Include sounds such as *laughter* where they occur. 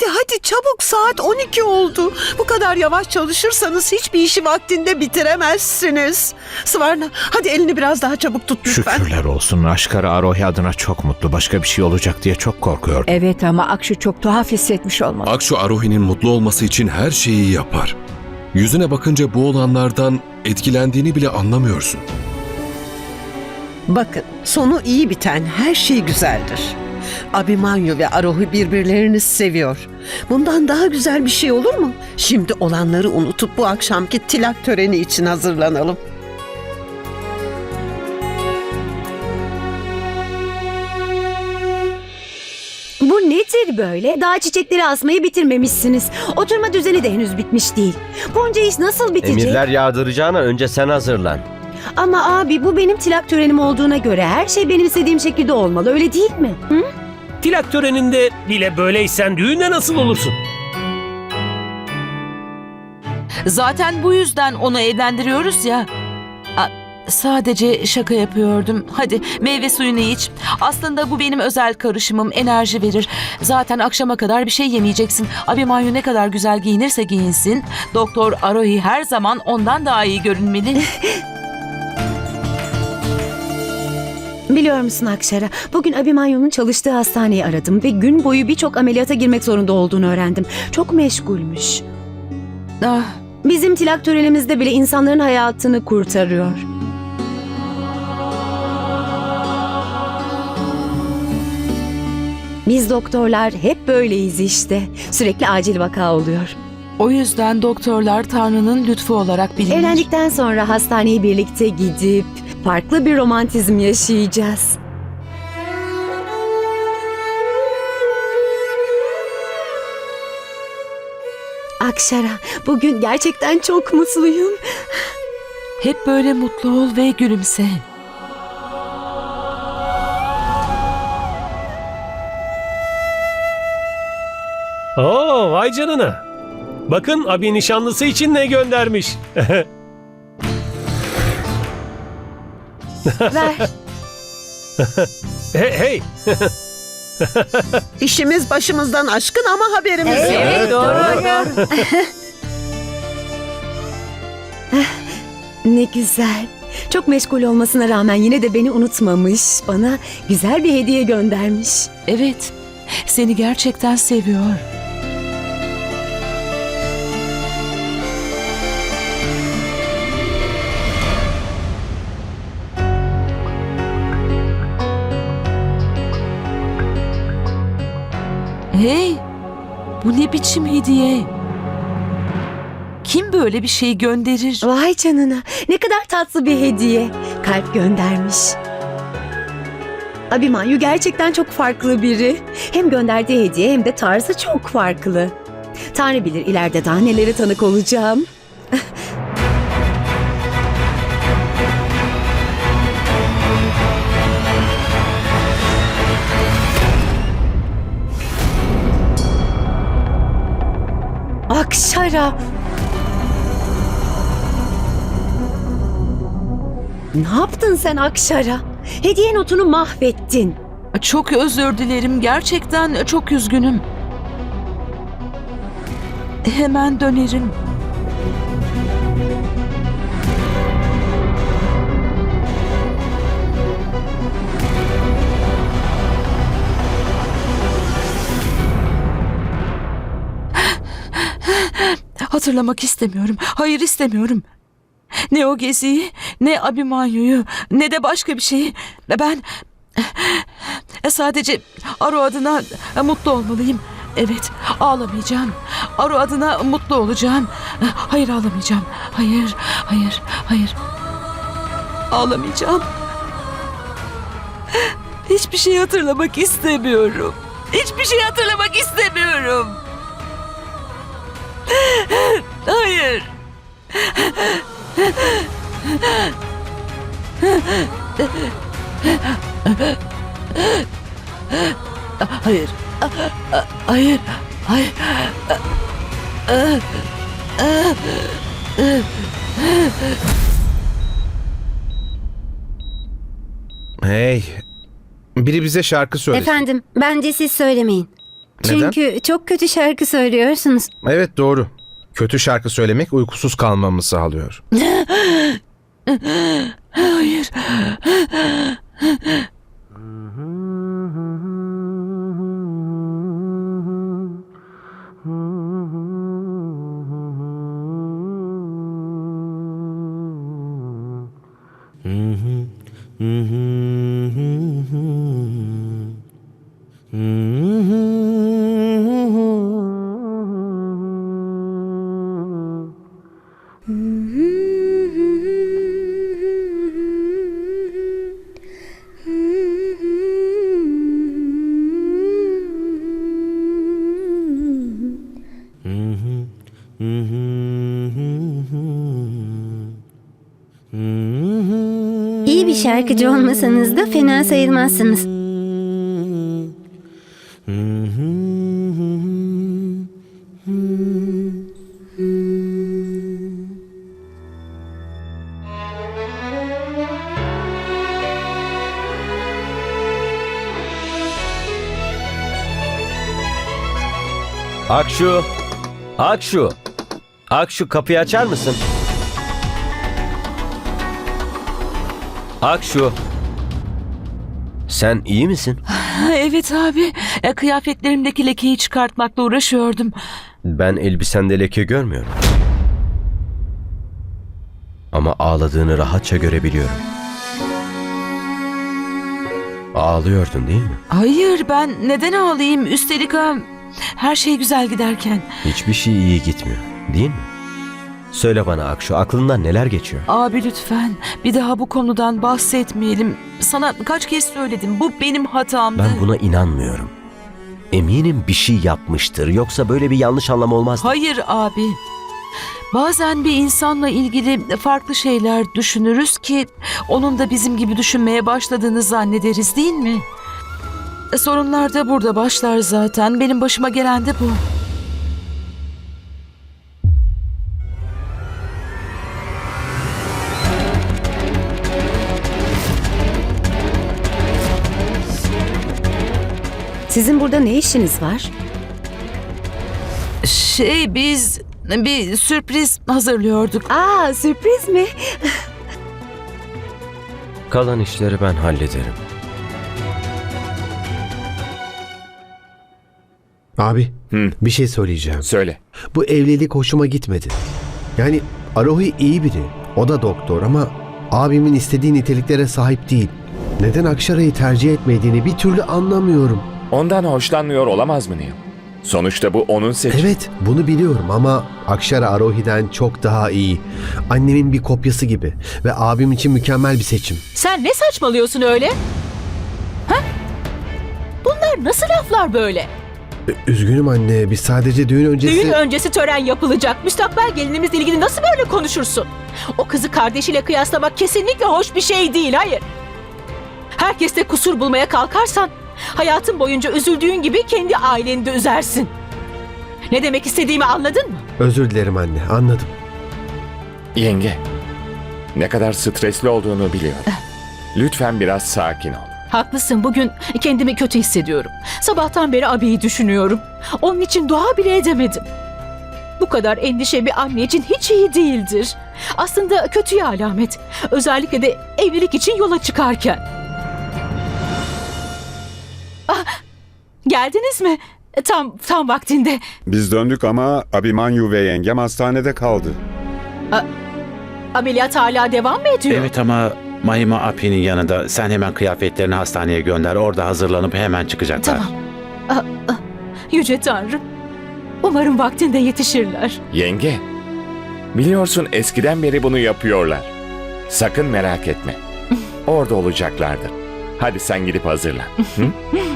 Hadi hadi çabuk saat 12 oldu. Bu kadar yavaş çalışırsanız hiçbir işi vaktinde bitiremezsiniz. Svarna hadi elini biraz daha çabuk tut lütfen. Şükürler olsun. Aşkara Arohi adına çok mutlu. Başka bir şey olacak diye çok korkuyordum. Evet ama Akşu çok tuhaf hissetmiş olmalı. Akşu Arohi'nin mutlu olması için her şeyi yapar. Yüzüne bakınca bu olanlardan etkilendiğini bile anlamıyorsun. Bakın sonu iyi biten her şey güzeldir. Abimanyu ve Arohi birbirlerini seviyor. Bundan daha güzel bir şey olur mu? Şimdi olanları unutup bu akşamki tilak töreni için hazırlanalım. Bu nedir böyle? Daha çiçekleri asmayı bitirmemişsiniz. Oturma düzeni de henüz bitmiş değil. Bunca iş nasıl bitecek? Emirler yağdıracağına önce sen hazırlan. Ama abi bu benim tilak törenim olduğuna göre her şey benim istediğim şekilde olmalı öyle değil mi? Hı? Tilak töreninde bile böyleysen düğünde nasıl olursun? Zaten bu yüzden onu evlendiriyoruz ya. A, sadece şaka yapıyordum. Hadi meyve suyunu iç. Aslında bu benim özel karışımım. Enerji verir. Zaten akşama kadar bir şey yemeyeceksin. Abimanyu ne kadar güzel giyinirse giyinsin. Doktor Arohi her zaman ondan daha iyi görünmeli. *laughs* Biliyor musun Akşara? Bugün Abimanyu'nun çalıştığı hastaneyi aradım ve gün boyu birçok ameliyata girmek zorunda olduğunu öğrendim. Çok meşgulmüş. ah, Bizim tilak törenimizde bile insanların hayatını kurtarıyor. Biz doktorlar hep böyleyiz işte. Sürekli acil vaka oluyor. o yüzden doktorlar Tanrı'nın lütfu olarak bilinir. Evlendikten sonra hastaneye birlikte gidip farklı bir romantizm yaşayacağız. Akşara, bugün gerçekten çok mutluyum. Hep böyle mutlu ol ve gülümse. Oo vay canına. Bakın abi nişanlısı için ne göndermiş. *laughs* Ver. hey, hey. İşimiz başımızdan aşkın ama haberimiz yok. Evet, doğru. *laughs* Ne güzel. Çok meşgul olmasına rağmen yine de beni unutmamış. Bana güzel bir hediye göndermiş. Evet, seni gerçekten seviyor. Hey, bu ne biçim hediye? Kim böyle bir şey gönderir? Vay canına. Ne kadar tatlı bir hediye. Kalp göndermiş. Abimanyu gerçekten çok farklı biri. Hem gönderdiği hediye hem de tarzı çok farklı. Tanrı bilir ileride daha nelere tanık olacağım. Akşara. Ne yaptın sen Akşara? Hediye notunu mahvettin. Çok özür dilerim. Gerçekten çok üzgünüm. Hemen dönerim. Hatırlamak istemiyorum. Hayır istemiyorum. Ne o geziyi, ne Abimanyu'yu, ne de başka bir şeyi. Ben e, Sadece Aru adına mutlu olmalıyım. Evet, ağlamayacağım. Aru adına mutlu olacağım. Hayır ağlamayacağım. Hayır, hayır, hayır. Ağlamayacağım. Hiçbir şey hatırlamak istemiyorum. Hiçbir şey hatırlamak istemiyorum. Hayır. Hayır. Hayır. Hey, biri bize şarkı söylesin. Efendim, bence siz söylemeyin. Neden? Çünkü çok kötü şarkı söylüyorsunuz. Evet doğru. Kötü şarkı söylemek uykusuz kalmamı sağlıyor. Hayır. İyi şarkıcı olmasanız da fena sayılmazsınız. Akşu! Akşu! Akşu kapıyı açar mısın? Akşu! Sen iyi misin? *sighs* Evet abi. E, Kıyafetlerimdeki lekeyi çıkartmakla uğraşıyordum. Ben elbisende leke görmüyorum. Ama ağladığını rahatça görebiliyorum. Ağlıyordun değil mi? Hayır ben neden ağlayayım? Üstelik ha, her şey güzel giderken. Hiçbir şey iyi gitmiyor, değil mi? Söyle bana Akşu, aklından neler geçiyor? Abi lütfen bir daha bu konudan bahsetmeyelim. Sana kaç kez söyledim bu benim hatamdı. Ben buna inanmıyorum. Eminim bir şey yapmıştır. Yoksa böyle bir yanlış anlam olmaz. Hayır abi. Bazen bir insanla ilgili farklı şeyler düşünürüz ki onun da bizim gibi düşünmeye başladığını zannederiz değil mi? Sorunlar da burada başlar zaten. Benim başıma gelen de bu. Sizin burada ne işiniz var? Şey biz bir sürpriz hazırlıyorduk. Aa sürpriz mi? Kalan işleri ben hallederim. Abi Hı. bir şey söyleyeceğim. Söyle. Bu evlilik hoşuma gitmedi. Yani Arohi iyi biri. O da doktor ama abimin istediği niteliklere sahip değil. Neden Akşara'yı tercih etmediğini bir türlü anlamıyorum. Ondan hoşlanmıyor olamaz mı Neil? Sonuçta bu onun seçimi. Evet bunu biliyorum ama Akşara Arohi'den çok daha iyi. Annemin bir kopyası gibi ve abim için mükemmel bir seçim. Sen ne saçmalıyorsun öyle? Ha? Bunlar nasıl laflar böyle? Ü- Üzgünüm anne biz sadece düğün öncesi... Düğün öncesi tören yapılacak. Müstakbel gelinimizle ilgili nasıl böyle konuşursun? O kızı kardeşiyle kıyaslamak kesinlikle hoş bir şey değil, hayır. Herkeste kusur bulmaya kalkarsan hayatın boyunca üzüldüğün gibi kendi aileni de üzersin. Ne demek istediğimi anladın mı? Özür dilerim anne anladım. Yenge, ne kadar stresli olduğunu biliyorum. Lütfen biraz sakin ol. Haklısın bugün kendimi kötü hissediyorum. Sabahtan beri abiyi düşünüyorum. Onun için dua bile edemedim. Bu kadar endişe bir anne için hiç iyi değildir. Aslında kötüye alamet. Özellikle de evlilik için yola çıkarken. Geldiniz mi? Tam tam vaktinde. Biz döndük ama Abimanyu ve yengem hastanede kaldı. Ameliyat hala devam mı ediyor? Evet ama Mahima Api'nin yanında sen hemen kıyafetlerini hastaneye gönder. Orada hazırlanıp hemen çıkacaklar. Tamam. Ah, ah, Yüce Tanrım. Umarım vaktinde yetişirler. Yenge, biliyorsun eskiden beri bunu yapıyorlar. Sakın merak etme. *laughs* Orada olacaklardır. Hadi sen gidip hazırlan. Hı? *laughs*